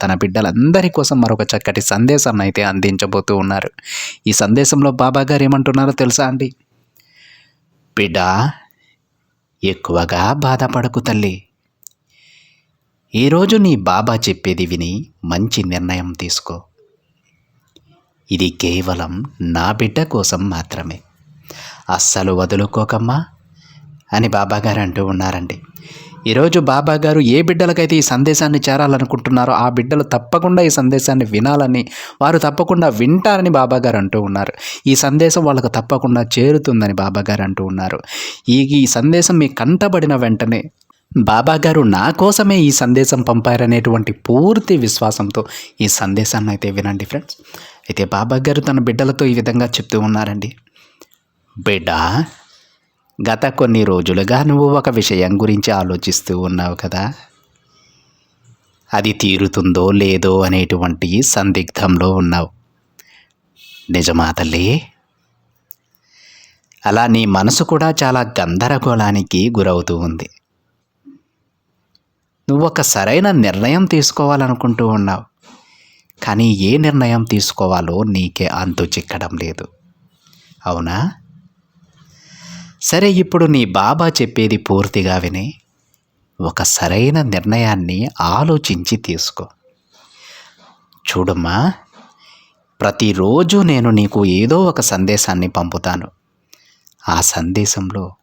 తన బిడ్డలందరి కోసం మరొక చక్కటి సందేశాన్ని అయితే అందించబోతూ ఉన్నారు. ఈ సందేశంలో బాబా గారు ఏమంటున్నారో తెలుసా అండి? బిడ్డ ఎక్కువగా బాధపడకు తల్లి. ఈరోజు నీ బాబా చెప్పేది విని మంచి నిర్ణయం తీసుకో. ఇది కేవలం నా బిడ్డ కోసం మాత్రమే. అస్సలు వదులుకోకమ్మా అని బాబాగారు అంటూ ఉన్నారండి. ఈరోజు బాబా గారు ఏ బిడ్డలకైతే ఈ సందేశాన్ని చేరాలనుకుంటున్నారో ఆ బిడ్డలు తప్పకుండా ఈ సందేశాన్ని వినాలని వారు తప్పకుండా వింటారని బాబా గారు అంటూ ఉన్నారు. ఈ సందేశం వాళ్ళకు తప్పకుండా చేరుతుందని బాబా గారు అంటూ ఉన్నారు. ఈ ఈ సందేశం మీ కంటబడిన వెంటనే బాబా గారు నా కోసమే ఈ సందేశం పంపారనేటువంటి పూర్తి విశ్వాసంతో ఈ సందేశాన్ని అయితే వినండి ఫ్రెండ్స్. అయితే బాబా గారు తన బిడ్డలతో ఈ విధంగా చెప్తూ ఉన్నారండి. బిడ్డ గత కొన్ని రోజులుగా నువ్వు ఒక విషయం గురించి ఆలోచిస్తూ ఉన్నావు కదా. అది తీరుతుందో లేదో అనేటువంటి సందిగ్ధంలో ఉన్నావు. నిజమా తల్లి? అలా నీ మనసు కూడా చాలా గందరగోళానికి గురవుతూ ఉంది. నువ్వు ఒక సరైన నిర్ణయం తీసుకోవాలనుకుంటూ ఉన్నావు. కానీ ఏ నిర్ణయం తీసుకోవాలో నీకే అంతు చిక్కడం లేదు. అవునా? సరే ఇప్పుడు నీ బాబా చెప్పేది పూర్తిగా విని ఒక సరైన నిర్ణయాన్ని ఆలోచించి తీసుకో. చూడమ్మా ప్రతిరోజు నేను నీకు ఏదో ఒక సందేశాన్ని పంపుతాను. ఆ సందేశంలో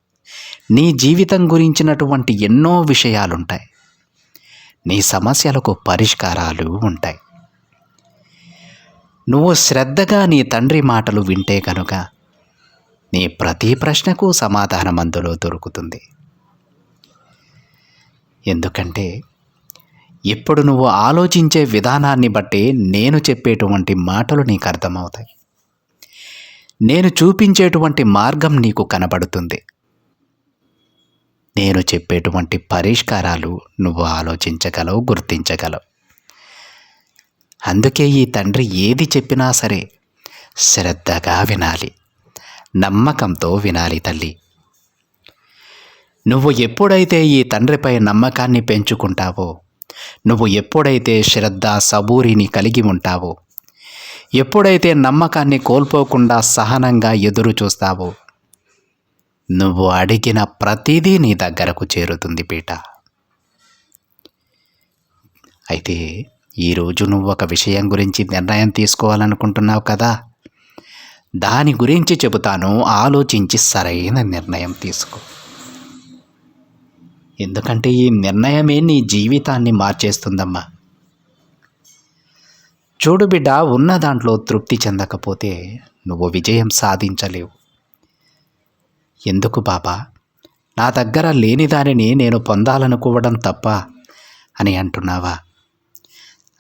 నీ జీవితం గురించినటువంటి ఎన్నో విషయాలుంటాయి. నీ సమస్యలకు పరిష్కారాలు ఉంటాయి. నువ్వు శ్రద్ధగా నీ తండ్రి మాటలు వింటే కనుక నీ ప్రతి ప్రశ్నకు సమాధానం అందులో దొరుకుతుంది. ఎందుకంటే ఇప్పుడు నువ్వు ఆలోచించే విధానాన్ని బట్టి నేను చెప్పేటువంటి మాటలు నీకు అర్థమవుతాయి. నేను చూపించేటువంటి మార్గం నీకు కనబడుతుంది. నేను చెప్పేటువంటి పరిష్కారాలు నువ్వు ఆలోచించగలవు గుర్తించగలవు. అందుకే ఈ తండ్రి ఏది చెప్పినా సరే శ్రద్ధగా వినాలి. నమ్మకంతో వినాలి తల్లి. నువ్వు ఎప్పుడైతే ఈ తండ్రిపై నమ్మకాన్ని పెంచుకుంటావో నువ్వు ఎప్పుడైతే శ్రద్ధ సబూరిని కలిగి ఉంటావో ఎప్పుడైతే నమ్మకాన్ని కోల్పోకుండా సహనంగా ఎదురు చూస్తావో నువ్వు అడిగిన ప్రతిదీ నీ దగ్గరకు చేరుతుంది పీట. అయితే ఈరోజు నువ్వు ఒక విషయం గురించి నిర్ణయం తీసుకోవాలనుకుంటున్నావు కదా? దాని గురించి చెబుతాను ఆలోచించి సరైన నిర్ణయం తీసుకో. ఎందుకంటే ఈ నిర్ణయమే నీ జీవితాన్ని మార్చేస్తుందమ్మా. చూడు బిడ్డ ఉన్న దాంట్లో తృప్తి చెందకపోతే నువ్వు విజయం సాధించలేవు. ఎందుకు బాబా? నా దగ్గర లేని దానిని నేను పొందాలనుకోవడం తప్ప అని అంటున్నావా?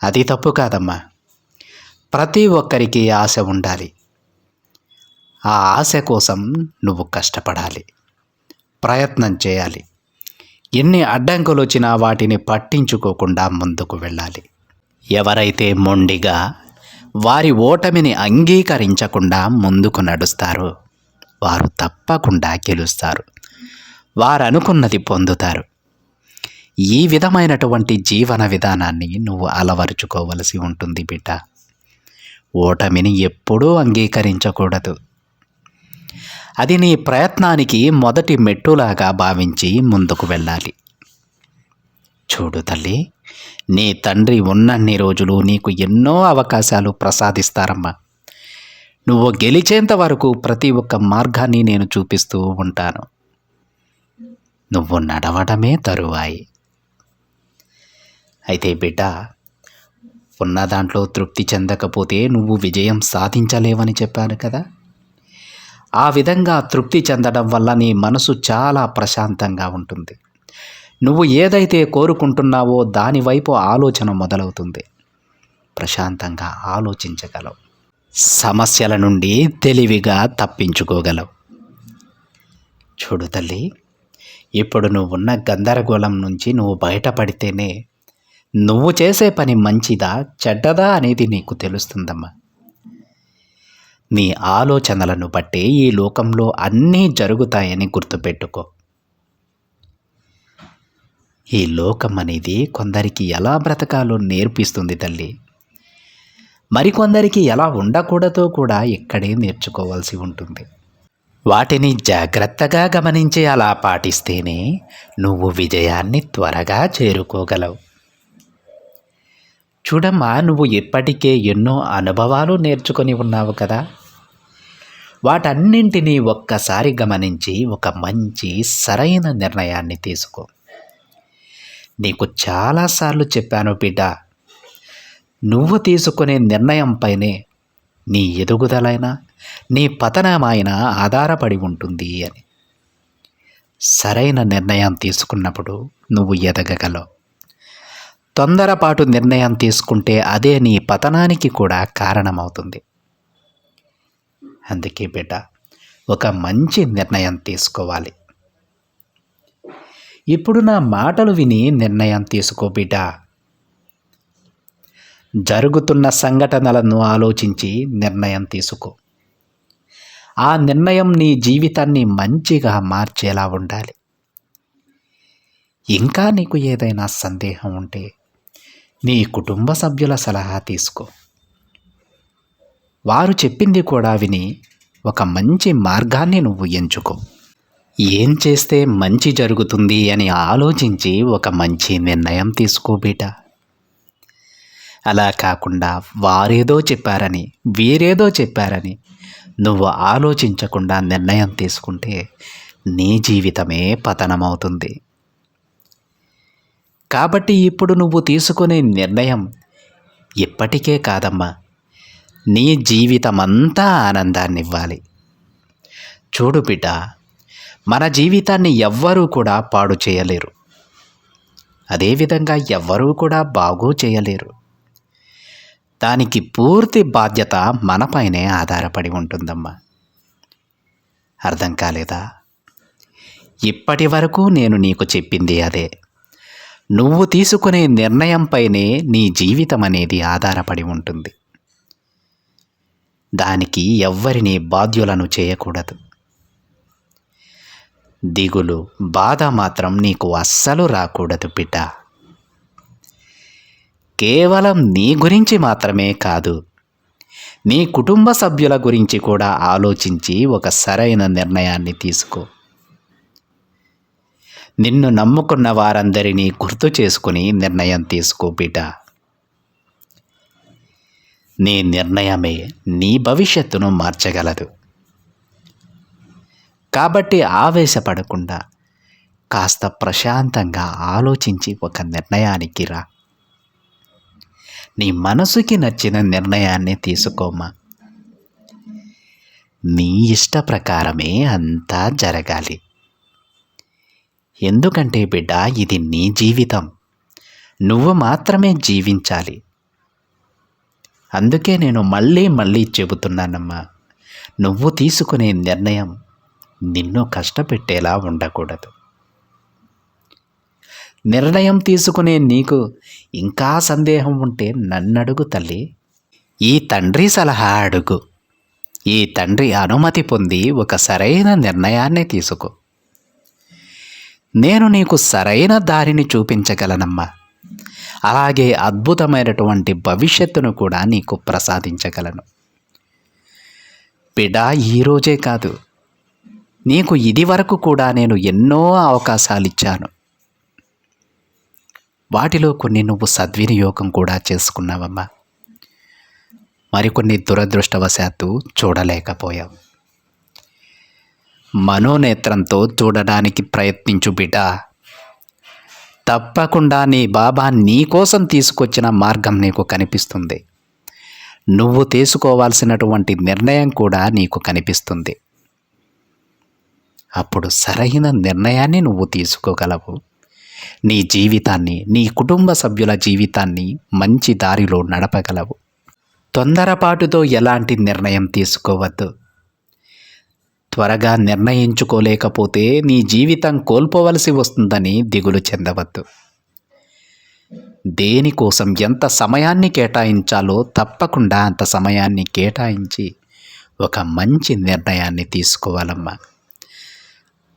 అది తప్పు కాదమ్మా. ప్రతి ఒక్కరికి ఆశ ఉండాలి. ఆ ఆశ కోసం నువ్వు కష్టపడాలి. ప్రయత్నం చేయాలి. ఎన్ని అడ్డంకులు వచ్చినా వాటిని పట్టించుకోకుండా ముందుకు వెళ్ళాలి. ఎవరైతే మొండిగా వారి ఓటమిని అంగీకరించకుండా ముందుకు నడుస్తారో వారు తప్పకుండా గెలుస్తారు. వారు అనుకున్నది పొందుతారు. ఈ విధమైనటువంటి జీవన విధానాన్ని నువ్వు అలవరుచుకోవలసి ఉంటుంది బిడ్డ. ఓటమిని ఎప్పుడూ అంగీకరించకూడదు. అది నీ ప్రయత్నానికి మొదటి మెట్టులాగా భావించి ముందుకు వెళ్ళాలి. చూడు తల్లి నీ తండ్రి ఉన్నన్ని రోజులు నీకు ఎన్నో అవకాశాలు ప్రసాదిస్తారమ్మా. నువ్వు గెలిచేంత వరకు ప్రతి ఒక్క మార్గాన్ని నేను చూపిస్తూ ఉంటాను. నువ్వు నడవడమే తరువాయి. అయితే బిడ్డ ఉన్న దాంట్లో తృప్తి చెందకపోతే నువ్వు విజయం సాధించలేవని చెప్పాను కదా. ఆ విధంగా తృప్తి చెందడం వల్ల నీ మనసు చాలా ప్రశాంతంగా ఉంటుంది. నువ్వు ఏదైతే కోరుకుంటున్నావో దానివైపు ఆలోచన మొదలవుతుంది. ప్రశాంతంగా ఆలోచించగలవు. సమస్యల నుండి తెలివిగా తప్పించుకోగలవు. చూడు తల్లి ఇప్పుడు నువ్వున్న గందరగోళం నుంచి నువ్వు బయటపడితేనే నువ్వు చేసే పని మంచిదా చెడ్డదా అనేది నీకు తెలుస్తుందమ్మా. నీ ఆలోచనలను బట్టే ఈ లోకంలో అన్నీ జరుగుతాయని గుర్తుపెట్టుకో. ఈ లోకం అనేది కొందరికి ఎలా బ్రతకాలో నేర్పిస్తుంది తల్లి. మరికొందరికి ఎలా ఉండకూడదో కూడా ఇక్కడే నేర్చుకోవాల్సి ఉంటుంది. వాటిని జాగ్రత్తగా గమనించి అలా పాటిస్తేనే నువ్వు విజయాన్ని త్వరగా చేరుకోగలవు. చూడమ్మా నువ్వు ఇప్పటికే ఎన్నో అనుభవాలు నేర్చుకొని ఉన్నావు కదా. వాటన్నింటినీ ఒక్కసారి గమనించి ఒక మంచి సరైన నిర్ణయాన్ని తీసుకో. నీకు చాలాసార్లు చెప్పాను బిడ్డ నువ్వు తీసుకునే నిర్ణయంపైనే నీ ఎదుగుదలైనా నీ పతనమైన ఆధారపడి ఉంటుంది అని. సరైన నిర్ణయం తీసుకున్నప్పుడు నువ్వు ఎదగగలవు. తొందరపాటు నిర్ణయం తీసుకుంటే అదే నీ పతనానికి కూడా కారణమవుతుంది. అందుకే బిడ్డ ఒక మంచి నిర్ణయం తీసుకోవాలి. ఇప్పుడు నా మాటలు విని నిర్ణయం తీసుకో బిడ్డ. జరుగుతున్న సంఘటనలను ఆలోచించి నిర్ణయం తీసుకో. ఆ నిర్ణయం నీ జీవితాన్ని మంచిగా మార్చేలా ఉండాలి. ఇంకా నీకు ఏదైనా సందేహం ఉంటే నీ కుటుంబ సభ్యుల సలహా తీసుకో. వారు చెప్పింది కూడా విని ఒక మంచి మార్గాన్ని నువ్వు ఎంచుకో. ఏం చేస్తే మంచి జరుగుతుంది అని ఆలోచించి ఒక మంచి నిర్ణయం తీసుకో బేట. అలా కాకుండా వారేదో చెప్పారని వీరేదో చెప్పారని నువ్వు ఆలోచించకుండా నిర్ణయం తీసుకుంటే నీ జీవితమే పతనమవుతుంది. కాబట్టి ఇప్పుడు నువ్వు తీసుకునే నిర్ణయం ఇప్పటికే కాదమ్మా. నీ జీవితమంతా ఆనందాన్ని ఇవ్వాలి చూడు బిడ్డ మన జీవితాన్ని ఎవ్వరూ కూడా పాడు చేయలేరు. అదేవిధంగా ఎవ్వరూ కూడా బాగు చేయలేరు. దానికి పూర్తి బాధ్యత మనపైనే ఆధారపడి ఉంటుందమ్మా. అర్థం కాలేదా? ఇప్పటి వరకు నేను నీకు చెప్పింది అదే. నువ్వు తీసుకునే నిర్ణయంపైనే నీ జీవితం అనేది ఆధారపడి ఉంటుంది. దానికి ఎవ్వరిని బాధ్యులను చేయకూడదు. దిగులు బాధ మాత్రం నీకు అస్సలు రాకూడదు బిడ్డ కేవలం నీ గురించి మాత్రమే కాదు నీ కుటుంబ సభ్యుల గురించి కూడా ఆలోచించి ఒక సరైన నిర్ణయాన్ని తీసుకో. నిన్ను నమ్ముకున్న వారందరినీ గుర్తు చేసుకుని నిర్ణయం తీసుకో బిడ్డ నీ నిర్ణయమే నీ భవిష్యత్తును మార్చగలదు. కాబట్టి ఆవేశపడకుండా కాస్త ప్రశాంతంగా ఆలోచించి ఒక నిర్ణయానికి రా. నీ మనసుకి నచ్చిన నిర్ణయాన్ని తీసుకోమా? నీ ఇష్ట ప్రకారమే అంతా జరగాలి. ఎందుకంటే బిడ్డ ఇది నీ జీవితం. నువ్వు మాత్రమే జీవించాలి. అందుకే నేను మళ్ళీ మళ్ళీ చెబుతున్నానమ్మా. నువ్వు తీసుకునే నిర్ణయం నిన్ను కష్టపెట్టేలా ఉండకూడదు. నిర్ణయం తీసుకునే నీకు ఇంకా సందేహం ఉంటే నన్నడుగు తల్లి. ఈ తండ్రి సలహా అడుగు. ఈ తండ్రి అనుమతి పొంది ఒక సరైన నిర్ణయాన్ని తీసుకో. నేను నీకు సరైన దారిని చూపించగలనమ్మా. అలాగే అద్భుతమైనటువంటి భవిష్యత్తును కూడా నీకు ప్రసాదించగలను. బిడా ఈరోజే కాదు. నీకు ఇది వరకు కూడా నేను ఎన్నో అవకాశాలు ఇచ్చాను. వాటిలో కొన్ని నువ్వు సద్వినియోగం కూడా చేసుకున్నావమ్మా. మరికొన్ని దురదృష్టవశాత్తు చూడలేకపోయావు. మనోనేత్రంతో చూడడానికి ప్రయత్నించు బిడ్డ తప్పకుండా నీ బాబా నీ కోసం తీసుకొచ్చిన మార్గం నీకు కనిపిస్తుంది. నువ్వు తీసుకోవాల్సినటువంటి నిర్ణయం కూడా నీకు కనిపిస్తుంది. అప్పుడు సరైన నిర్ణయాన్ని నువ్వు తీసుకోగలవు. నీ జీవితాన్ని నీ కుటుంబ సభ్యుల జీవితాన్ని మంచి దారిలో నడపగలవు. తొందరపాటుతో ఎలాంటి నిర్ణయం తీసుకోవద్దు. త్వరగా నిర్ణయించుకోలేకపోతే నీ జీవితం కోల్పోవలసి వస్తుందని దిగులు చెందవద్దు. దేనికోసం ఎంత సమయాన్ని కేటాయించాలో తప్పకుండా అంత సమయాన్ని కేటాయించి ఒక మంచి నిర్ణయాన్ని తీసుకోవాలమ్మా.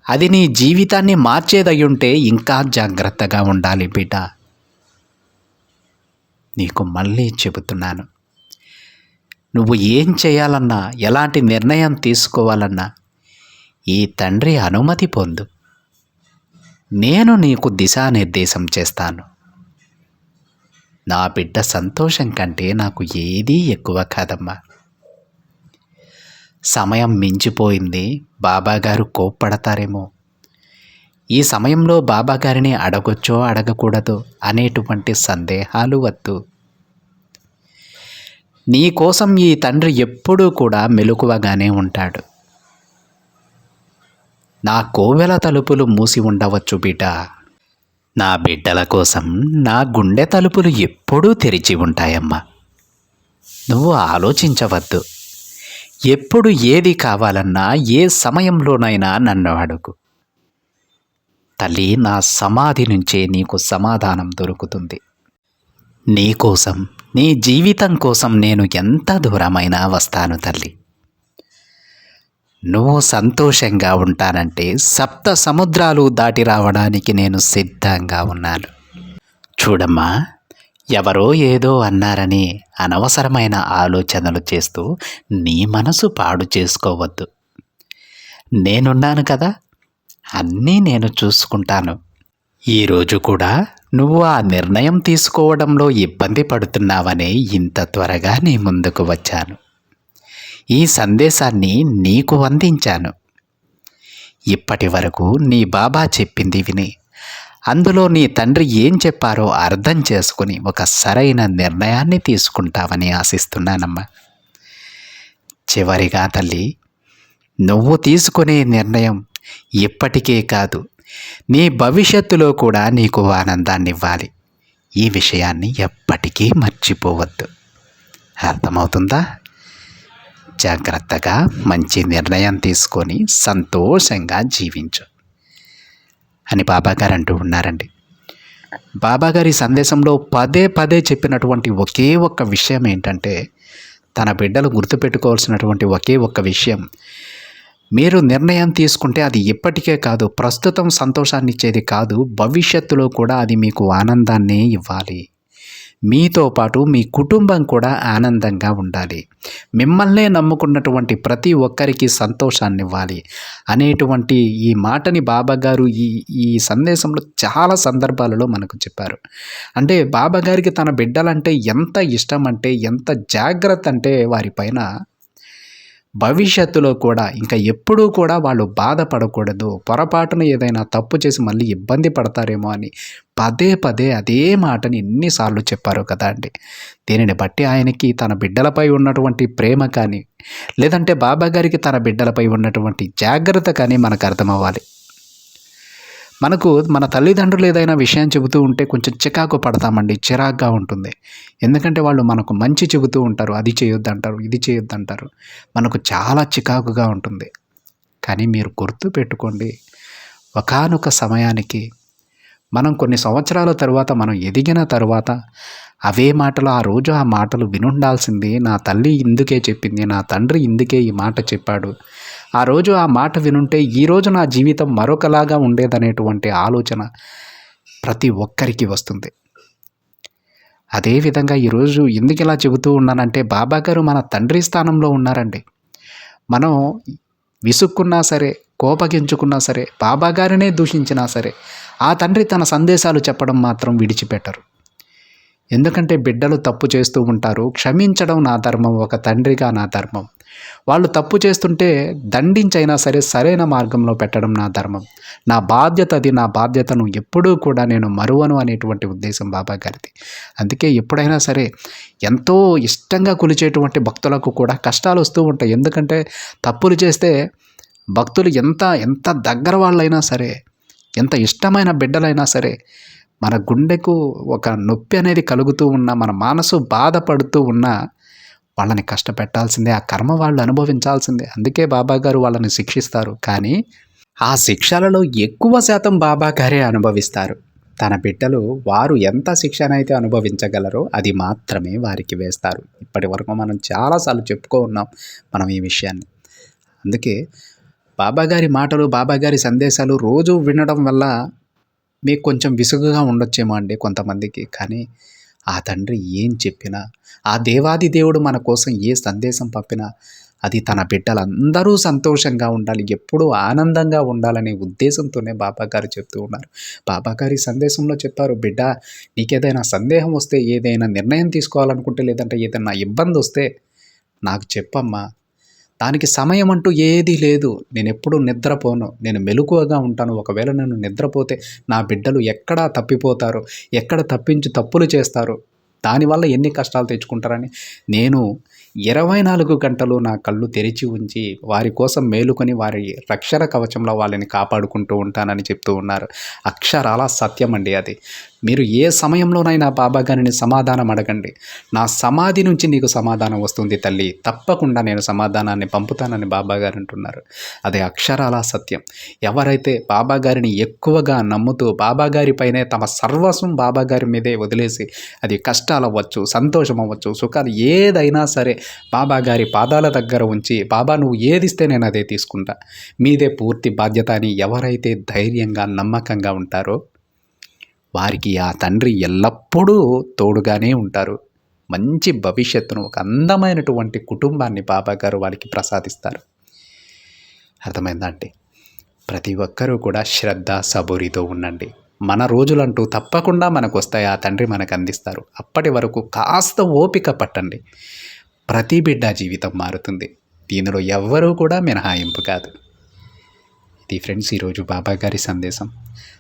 అది నీ జీవితాన్ని మార్చేదయ్యుంటే ఉంటే ఇంకా జాగ్రత్తగా ఉండాలి బిడ్డ. నీకు మళ్ళీ చెబుతున్నాను. నువ్వు ఏం చేయాలన్నా ఎలాంటి నిర్ణయం తీసుకోవాలన్నా ఈ తండ్రి అనుమతి పొందు. నేను నీకు దిశానిర్దేశం చేస్తాను. నా బిడ్డ సంతోషం కంటే నాకు ఏదీ ఎక్కువ కాదమ్మా. సమయం మించిపోయింది బాబాగారు కోప్పడతారేమో. ఈ సమయంలో బాబాగారిని అడగొచ్చో అడగకూడదు అనేటువంటి సందేహాలు వద్దు. నీ కోసం ఈ తండ్రి ఎప్పుడూ కూడా మెలకువగానే ఉంటాడు. నా కోవెల తలుపులు మూసి ఉండవచ్చు బిడ్డ. నా బిడ్డల కోసం నా గుండె తలుపులు ఎప్పుడూ తెరిచి ఉంటాయమ్మా. నువ్వు ఆలోచించవద్దు. ఎప్పుడు ఏది కావాలన్నా ఏ సమయంలోనైనా నన్ను అడుగు. తల్లి నా సమాధి నుంచే నీకు సమాధానం దొరుకుతుంది. నీకోసం నీ జీవితం కోసం నేను ఎంత దూరమైనా వస్తాను తల్లి. నువ్వు సంతోషంగా ఉంటానంటే సప్త సముద్రాలు దాటి రావడానికి నేను సిద్ధంగా ఉన్నాను. చూడమ్మా ఎవరో ఏదో అన్నారని అనవసరమైన ఆలోచనలు చేస్తూ నీ మనసు పాడు చేసుకోవద్దు. నేనున్నాను కదా అన్నీ నేను చూసుకుంటాను. ఈరోజు కూడా నువ్వు ఆ నిర్ణయం తీసుకోవడంలో ఇబ్బంది పడుతున్నావనే ఇంత త్వరగా నీ ముందుకు వచ్చాను. ఈ సందేశాన్ని నీకు అందించాను. ఇప్పటి వరకు నీ బాబా చెప్పింది విని అందులో నీ తండ్రి ఏం చెప్పారో అర్థం చేసుకుని ఒక సరైన నిర్ణయాన్ని తీసుకుంటావని ఆశిస్తున్నానమ్మా. చివరిగా తల్లి నువ్వు తీసుకునే నిర్ణయం ఇప్పటికే కాదు నీ భవిష్యత్తులో కూడా నీకు ఆనందాన్ని ఇవ్వాలి ఈ విషయాన్ని ఎప్పటికీ మర్చిపోవద్దు. అర్థమవుతుందా? జాగ్రత్తగా మంచి నిర్ణయం తీసుకొని సంతోషంగా జీవించు. అని బాబాగారు అంటూ ఉన్నారండి. బాబాగారి సందేశంలో పదే పదే చెప్పినటువంటి ఒకే ఒక్క విషయం ఏంటంటే తన బిడ్డలు గుర్తుపెట్టుకోవాల్సినటువంటి ఒకే ఒక్క విషయం. మీరు నిర్ణయం తీసుకుంటే అది ఇప్పటికే కాదు ప్రస్తుతం సంతోషాన్ని ఇచ్చేది కాదు భవిష్యత్తులో కూడా అది మీకు ఆనందాన్ని ఇవ్వాలి. మీతో పాటు మీ కుటుంబం కూడా ఆనందంగా ఉండాలి. మిమ్మల్నే నమ్ముకున్నటువంటి ప్రతి ఒక్కరికి సంతోషాన్ని ఇవ్వాలి అనేటువంటి ఈ మాటని బాబాగారు ఈ ఈ సందేశంలో చాలా సందర్భాలలో మనకు చెప్పారు. అంటే బాబాగారికి తన బిడ్డలంటే ఎంత ఇష్టం అంటే ఎంత జాగ్రత్త అంటే వారిపైన భవిష్యత్తులో కూడా ఇంకా ఎప్పుడూ కూడా వాళ్ళు బాధపడకూడదు. పొరపాటున ఏదైనా తప్పు చేసి మళ్ళీ ఇబ్బంది పడతారేమో అని పదే పదే అదే మాటని ఎన్నిసార్లు చెప్పారు కదా అండి. దీనిని బట్టి ఆయనకి తన బిడ్డలపై ఉన్నటువంటి ప్రేమ కానీ లేదంటే బాబా గారికి తన బిడ్డలపై ఉన్నటువంటి జాగ్రత్త కానీ మనకు అర్థమవ్వాలి. మనకు మన తల్లిదండ్రులు ఏదైనా విషయం చెబుతూ ఉంటే కొంచెం చికాకు పడతామండి చిరాగ్గా ఉంటుంది. ఎందుకంటే వాళ్ళు మనకు మంచి చెబుతూ ఉంటారు అది చేయొద్దు అంటారు ఇది చేయొద్దు అంటారు మనకు చాలా చికాకుగా ఉంటుంది. కానీ మీరు గుర్తు పెట్టుకోండి ఒకానొక సమయానికి మనం కొన్ని సంవత్సరాల తర్వాత మనం ఎదిగిన తర్వాత అవే మాటలు ఆ రోజు ఆ మాటలు వినుండాల్సింది. నా తల్లి ఇందుకే చెప్పింది నా తండ్రి ఇందుకే ఈ మాట చెప్పాడు. ఆ రోజు ఆ మాట వినుంటే ఈరోజు నా జీవితం మరొకలాగా ఉండేదనేటువంటి ఆలోచన ప్రతి ఒక్కరికి వస్తుంది. అదేవిధంగా ఈరోజు ఎందుకు ఇలా చెబుతూ ఉన్నానంటే బాబా గారు మన తండ్రి స్థానంలో ఉన్నారండి. మనం విసుక్కున్నా సరే కోపగించుకున్నా సరే బాబా గారినే దూషించినా సరే ఆ తండ్రి తన సందేశాలు చెప్పడం మాత్రం విడిచిపెట్టరు. ఎందుకంటే బిడ్డలు తప్పు చేస్తూ ఉంటారు క్షమించడం నా ధర్మం ఒక తండ్రిగా నా ధర్మం. వాళ్ళు తప్పు చేస్తుంటే దండించైనా సరే సరైన మార్గంలో పెట్టడం నా ధర్మం. నా బాధ్యత అది నా బాధ్యతను ఎప్పుడూ కూడా నేను మరువను అనేటువంటి ఉద్దేశం బాబా గారిది. అందుకే ఎప్పుడైనా సరే ఎంతో ఇష్టంగా కొలిచేటువంటి భక్తులకు కూడా కష్టాలు వస్తూ ఉంటాయి. ఎందుకంటే తప్పులు చేస్తే భక్తులు ఎంత ఎంత దగ్గర వాళ్ళైనా సరే ఎంత ఇష్టమైన బిడ్డలైనా సరే మన గుండెకు ఒక నొప్పి అనేది కలుగుతూ ఉన్న మన మనసు బాధపడుతూ ఉన్న వాళ్ళని కష్టపెట్టాల్సిందే ఆ కర్మ వాళ్ళు అనుభవించాల్సిందే. అందుకే బాబాగారు వాళ్ళని శిక్షిస్తారు. కానీ ఆ శిక్షలలో ఎక్కువ శాతం బాబాగారే అనుభవిస్తారు. తన బిడ్డలు వారు ఎంత శిక్షనైతే అనుభవించగలరో అది మాత్రమే వారికి వేస్తారు. ఇప్పటి వరకు మనం చాలాసార్లు చెప్పుకో ఉన్నాం మనం ఈ విషయాన్ని. అందుకే బాబాగారి మాటలు బాబాగారి సందేశాలు రోజు వినడం వల్ల మీకు కొంచెం విసుగుగా ఉండొచ్చేమో అండి కొంతమందికి. కానీ ఆ తండ్రి ఏం చెప్పినా ఆ దేవాది దేవుడు మన కోసం ఏ సందేశం పంపినా అది తన బిడ్డలందరూ సంతోషంగా ఉండాలి ఎప్పుడూ ఆనందంగా ఉండాలనే ఉద్దేశంతోనే బాబా గారు చెప్తూ ఉన్నారు. బాబా గారి సందేశంలో చెప్పారు బిడ్డ నీకేదైనా సందేహం వస్తే ఏదైనా నిర్ణయం తీసుకోవాలనుకుంటే లేదంటే ఏదైనా ఇబ్బంది వస్తే నాకు చెప్పమ్మా దానికి సమయం అంటూ ఏదీ లేదు. నేను ఎప్పుడూ నిద్రపోను. నేను మెలకువగా ఉంటాను. ఒకవేళ నేను నిద్రపోతే నా బిడ్డలు ఎక్కడా తప్పిపోతారు. ఎక్కడ తప్పించి తప్పులు చేస్తారు? దానివల్ల ఎన్ని కష్టాలు తెచ్చుకుంటారని? నేను ఇరవై నాలుగు గంటలు నా కళ్ళు తెరిచి ఉంచి వారి కోసం మేలుకొని వారి రక్షణ కవచంలో వాళ్ళని కాపాడుకుంటూ ఉంటానని చెప్తూ ఉన్నారు. అక్షరాల సత్యం అండి అది. మీరు ఏ సమయంలోనైనా బాబా గారిని సమాధానం అడగండి. నా సమాధి నుంచి నీకు సమాధానం వస్తుంది తల్లి. తప్పకుండా నేను సమాధానాన్ని పంపుతానని బాబా గారు అంటున్నారు. అదే అక్షరాల సత్యం. ఎవరైతే బాబా గారిని ఎక్కువగా నమ్ముతూ బాబా గారిపైనే తమ సర్వస్వం బాబా గారి మీదే వదిలేసి అది కష్టాలు అవ్వచ్చు సంతోషం అవ్వచ్చు సుఖాలు ఏదైనా సరే బాబా గారి పాదాల దగ్గర ఉంచి బాబా నువ్వు ఏదిస్తే నేను అదే తీసుకుంటా. మీదే పూర్తి బాధ్యత అని ఎవరైతే ధైర్యంగా నమ్మకంగా ఉంటారో వారికి ఆ తండ్రి ఎల్లప్పుడూ తోడుగానే ఉంటారు. మంచి భవిష్యత్తును ఒక అందమైనటువంటి కుటుంబాన్ని బాబా గారు వారికి ప్రసాదిస్తారు. అర్థమైందా అండి? ప్రతి ఒక్కరూ కూడా శ్రద్ధ సబూరితో ఉండండి. మన రోజులంటూ తప్పకుండా మనకు వస్తాయి ఆ తండ్రి మనకు అందిస్తారు. అప్పటి వరకు కాస్త ఓపిక పట్టండి. ప్రతి బిడ్డ జీవితం మారుతుంది. దీనిలో ఎవ్వరూ కూడా మినహాయింపు కాదు. ఇది ఫ్రెండ్స్ ఈరోజు బాబా గారి సందేశం.